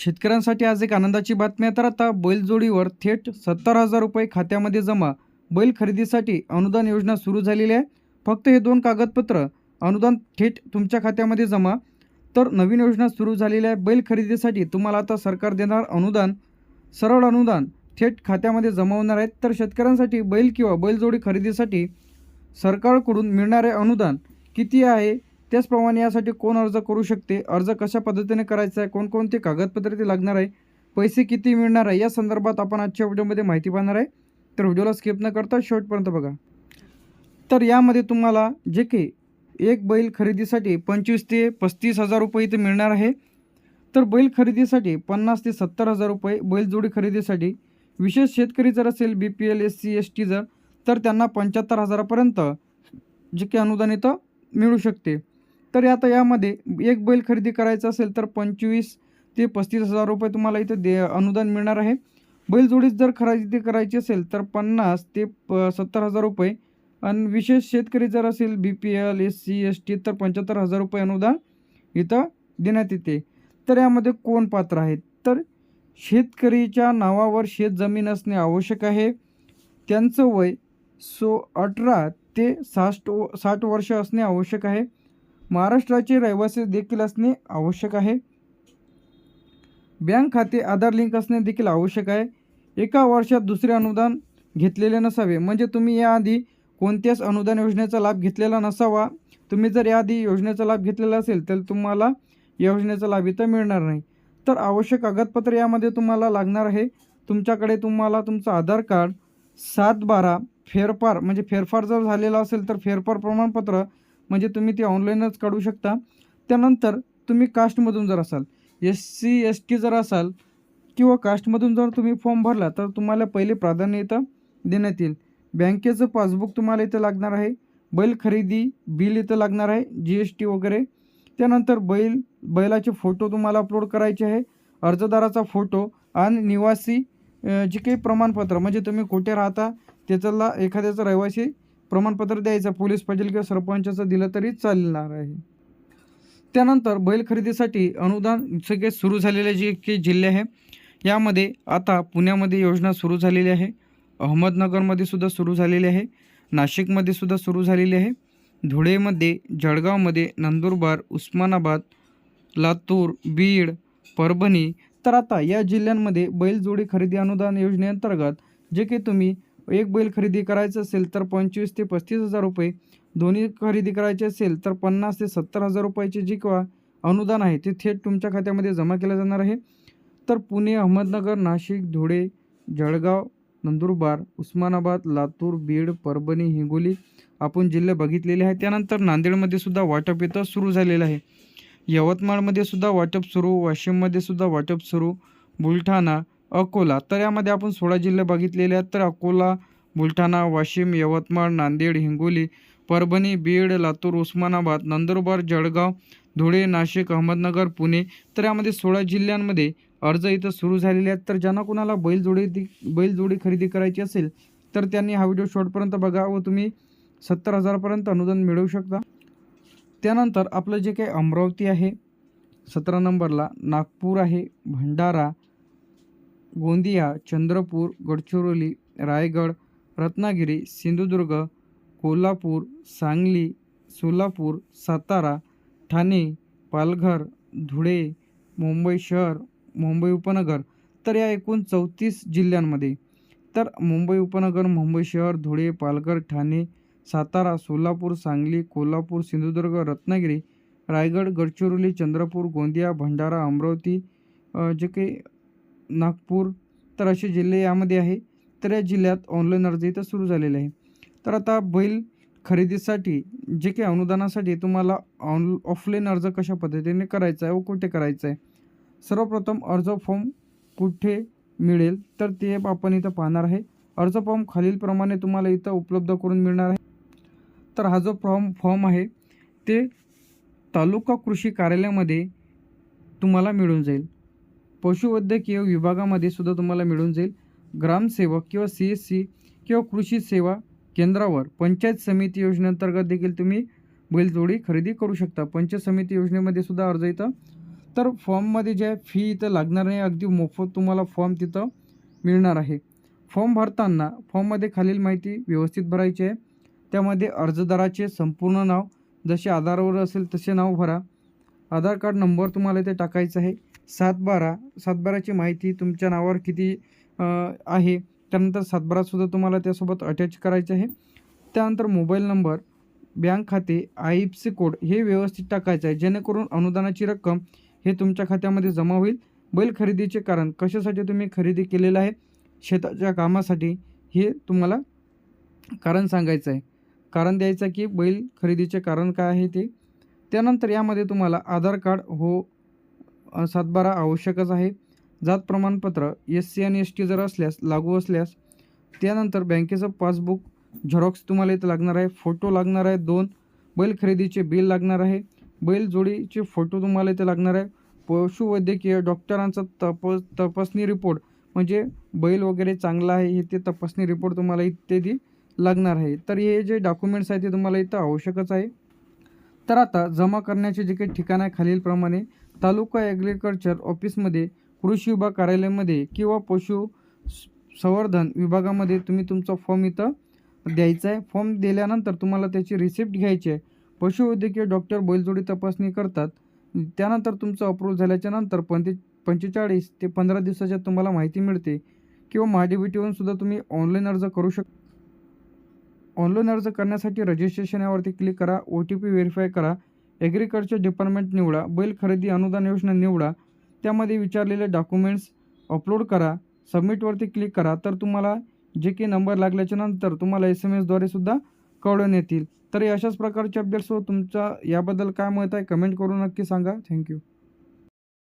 शेतकऱ्यांसाठी आज एक आनंदाची बातमी आहे. तर आता बैलजोडीवर थेट सत्तर हजार रुपये खात्यामध्ये जमा. बैल खरेदीसाठी अनुदान योजना सुरू झालेली आहे. फक्त हे दोन कागदपत्र अनुदान थेट तुमच्या खात्यामध्ये जमा. तर नवीन योजना सुरू झालेली आहे. बैल खरेदीसाठी तुम्हाला आता सरकार देणार अनुदान. सरळ अनुदान थेट खात्यामध्ये जमा होणार आहेत तर शेतकऱ्यांसाठी बैल किंवा बैलजोडी खरेदीसाठी सरकारकडून मिळणारे अनुदान किती आहे? त्याचप्रमाणे यासाठी कोण अर्ज करू शकते? अर्ज कशा पद्धतीने करायचा आहे? कोणकोणते कागदपत्रे ते लागणार आहे? पैसे किती मिळणार आहे? या संदर्भात आपण आजच्या व्हिडिओमध्ये माहिती पाहणार आहे. तर व्हिडिओला स्किप न करता शेवटपर्यंत बघा. तर यामध्ये तुम्हाला जे काही एक बैल खरेदीसाठी पंचवीस ते पस्तीस हजार रुपये इथे मिळणार आहे. तर बैल खरेदीसाठी पन्नास ते सत्तर हजार रुपये बैलजोडी खरेदीसाठी विशेष शेतकरी जर असेल B P L S C S T जर तर त्यांना पंच्याहत्तर हजारापर्यंत जे काही अनुदान इथं मिळू शकते. तर आता यामध्ये एक बैल खरेदी करायचा असेल तर पंचवीस ते पस्तीस हजार रुपये तुम्हाला इथं दे अनुदान मिळणार आहे. बैलजोडीच जर खरेदी करायची असेल तर पन्नास ते प सत्तर हजार रुपये. आणि विशेष शेतकरी जर असेल B P L S C S T तर पंच्याहत्तर हजार रुपये अनुदान इथं देण्यात येते. तर यामध्ये कोण पात्र आहेत? तर शेतकरीच्या नावावर शेत जमीन असणे आवश्यक आहे. त्यांचं वय सो अठरा ते साठ साठ वर्ष असणे आवश्यक आहे. महाराष्ट्राचे रहिवासी देखील असणे आवश्यक आहे. बँक खाते आधार लिंक असणे देखील आवश्यक आहे. एका वर्षात दुसरे अनुदान घेतलेले नसावे. म्हणजे तुम्ही याआधी कोणत्याच अनुदान योजनेचा लाभ घेतलेला नसावा. तुम्ही जर याआधी योजनेचा लाभ घेतलेला असेल तर तुम्हाला योजनेचा लाभ इथं मिळणार नाही. तर आवश्यक कागदपत्र यामध्ये तुम्हाला लागणार आहे. तुमच्याकडे तुम्हाला तुमचं आधार कार्ड सात बारा फेरफार म्हणजे फेरफार जर झालेला असेल तर फेरफार प्रमाणपत्र म्हणजे तुम्ही ते ऑनलाईनच काढू शकता. त्यानंतर तुम्ही कास्टमधून जर असाल एस सी एस टी जर असाल किंवा कास्टमधून जर तुम्ही फॉर्म भरला तर तुम्हाला पहिले प्राधान्य इथं देण्यात येईल. बँकेचं पासबुक तुम्हाला इथं लागणार आहे. बैल खरेदी बिल इथं लागणार आहे जी एस टी वगैरे. त्यानंतर बैल बैलाचे फोटो तुम्हाला अपलोड करायचे आहे. अर्जदाराचा फोटो आणि निवासी जे काही प्रमाणपत्र म्हणजे तुम्ही कुठे राहता त्याच्याला एखाद्याचं रहिवासी प्रमाणपत्र द्यायचं पोलीस पाटील किंवा सरपंचाचं दिलं तरी चालणार आहे. त्यानंतर बैल खरेदीसाठी अनुदान सगळे सुरू झालेले जे काही जिल्हे आहे यामध्ये आता पुण्यामध्ये योजना सुरू झालेली आहे अहमदनगरमध्ये सुद्धा सुरू झालेली आहे नाशिकमध्ये सुद्धा सुरू झालेली आहे धुळेमध्ये जळगावमध्ये नंदुरबार उस्मानाबाद लातूर बीड परभणी. तर आता या जिल्ह्यांमध्ये बैलजोडी खरेदी अनुदान योजनेअंतर्गत जे काही तुम्ही एक बैल खरेदी करायचं असेल तर पंचवीस ते पस्तीस हजार रुपये. दोन्ही खरेदी करायचे असेल तर पन्नास ते सत्तर हजार रुपयाचे जे किंवा अनुदान आहे ते थेट तुमच्या खात्यामध्ये जमा केलं जाणार आहे. तर पुणे अहमदनगर नाशिक धुळे जळगाव नंदुरबार उस्मानाबाद लातूर बीड परभणी हिंगोली आपण जिल्हे बघितलेले आहे त्यानंतर नांदेडमध्ये सुद्धा वाटप इथं सुरू झालेलं आहे. यवतमाळमध्ये सुद्धा वाटप सुरू वाशिममध्ये सुद्धा वाटप सुरू बुलढाणा अकोला. तर यामध्ये आपण सोळा जिल्हे बघितलेले आहेत. तर अकोला बुलढाणा वाशिम यवतमाळ नांदेड हिंगोली परभणी बीड लातूर उस्मानाबाद नंदुरबार जळगाव धुळे नाशिक अहमदनगर पुणे. तर यामध्ये सोळा जिल्ह्यांमध्ये अर्ज इथं सुरू झालेले आहेत. तर ज्यांना कोणाला बैलजोडी बैलजोडी खरेदी करायची असेल तर त्यांनी हा व्हिडिओ शॉर्टपर्यंत बघा व तुम्ही सत्तर हजारपर्यंत अनुदान मिळवू शकता. त्यानंतर आपलं जे काही अमरावती आहे सतरा नंबरला नागपूर आहे भंडारा गोंदिया चंद्रपूर गडचिरोली रायगड रत्नागिरी सिंधुदुर्ग कोल्हापूर सांगली सोलापूर सातारा ठाणे पालघर धुळे मुंबई शहर मुंबई उपनगर तर या एकूण चौतीस जिल्ह्यांमध्ये. तर मुंबई उपनगर मुंबई शहर धुळे पालघर ठाणे सातारा सोलापूर सांगली कोल्हापूर सिंधुदुर्ग रत्नागिरी रायगड गडचिरोली चंद्रपूर गोंदिया भंडारा अमरावती जे काही नागपूर तर असे जिल्हे यामध्ये आहे. तर या जिल्ह्यात ऑनलाईन अर्ज इथं सुरू झालेले आहे. तर आता बैल खरेदीसाठी जे काही अनुदानासाठी तुम्हाला ऑन ऑफलाईन अर्ज कशा पद्धतीने करायचा आहे व कुठे करायचा आहे सर्वप्रथम अर्ज फॉर्म कुठे मिळेल तर ते आपण इथं पाहणार आहे. अर्ज फॉर्म खालीलप्रमाणे तुम्हाला इथं उपलब्ध करून मिळणार आहे. तर हा जो फॉर्म फॉर्म आहे ते तालुका कृषी कार्यालयामध्ये तुम्हाला मिळून जाईल. पशुवैद्यकीय विभागामध्ये सुद्धा तुम्हाला मिळून जाईल. ग्रामसेवक किंवा सी एस सी किंवा कृषी सेवा केंद्रावर पंचायत समिती योजनेअंतर्गत देखील तुम्ही बैलजोडी खरेदी करू शकता. पंचायत समिती योजनेमध्ये सुद्धा अर्ज येतं तर फॉर्ममध्ये जे फी इथं लागणार नाही अगदी मोफत तुम्हाला फॉर्म तिथं मिळणार आहे. फॉर्म भरताना फॉर्ममध्ये खालील माहिती व्यवस्थित भरायची आहे. त्यामध्ये अर्जदाराचे संपूर्ण नाव जसे आधारवर असेल तसे नाव भरा. आधार कार्ड नंबर तुम्हाला इथे टाकायचा आहे. सातबारा सातबाराची माहिती तुमच्या नावावर किती आहे? त्यानंतर सातबारासुद्धा तुम्हाला त्यासोबत अटॅच करायचे आहे. त्यानंतर मोबाईल नंबर बँक खाते आय एफ सी कोड हे व्यवस्थित टाकायचं आहे. जेणेकरून अनुदानाची रक्कम हे तुमच्या खात्यामध्ये जमा होईल. बैल खरेदीचे कारण कशासाठी तुम्ही खरेदी केलेलं आहे? शेताच्या कामासाठी हे तुम्हाला कारण सांगायचं आहे. कारण द्यायचं की बैल खरेदीचे कारण काय आहे ते? त्यानंतर यामध्ये तुम्हाला आधार कार्ड हो सातबारा आवश्यकच आहे. जात प्रमाणपत्र एस सी आणि एस टी जर असल्यास लागू असल्यास त्यानंतर बँकेचं पासबुक झेरॉक्स तुम्हाला इथं लागणार आहे फोटो लागणार आहे दोन बैल खरेदीचे बिल लागणार आहे बैल जोडीचे फोटो तुम्हाला इथे लागणार आहे पशुवैद्यकीय डॉक्टरांचा तप तपासणी रिपोर्ट म्हणजे बैल वगैरे चांगला आहे हे ते तपासणी रिपोर्ट तुम्हाला इत्यादी लागणार आहे. तर हे जे डॉक्युमेंट्स आहे ते तुम्हाला इथं आवश्यकच आहे. तर आता जमा करण्याचे जे काही ठिकाण आहे खालीलप्रमाणे तालुका ॲग्रिकल्चर ऑफिसमध्ये कृषी विभाग कार्यालयामध्ये किंवा पशु संवर्धन विभागामध्ये तुम्ही तुमचा फॉर्म इथं द्यायचा आहे. फॉर्म दिल्यानंतर तुम्हाला त्याची रिसिप्ट घ्यायची आहे. पशुवैद्यकीय डॉक्टर बैलजोडी तपासणी करतात. त्यानंतर तुमचं अप्रूव्ह झाल्याच्यानंतर पंचे पंचेचाळीस ते पंधरा दिवसाच्या तुम्हाला माहिती मिळते किंवा महाडीबीटीवरून सुद्धा तुम्ही ऑनलाईन अर्ज करू शक ऑनलाईन अर्ज करण्यासाठी रजिस्ट्रेशन यावरती क्लिक करा ओ टी पी व्हेरीफाय करा. ॲग्रिकल्चर डिपार्टमेंट निवडा बैल खरेदी अनुदान योजना निवडा त्यामध्ये विचारलेले डॉक्युमेंट्स अपलोड करा सबमिटवरती क्लिक करा तर तुम्हाला जे काही नंबर लागल्याच्या नंतर तुम्हाला एस एम एसद्वारेसुद्धा कळून येतील. तर अशाच प्रकारचे अपडेट्स हो, तुमचा याबद्दल काय मत आहे कमेंट करून नक्की सांगा. थँक्यू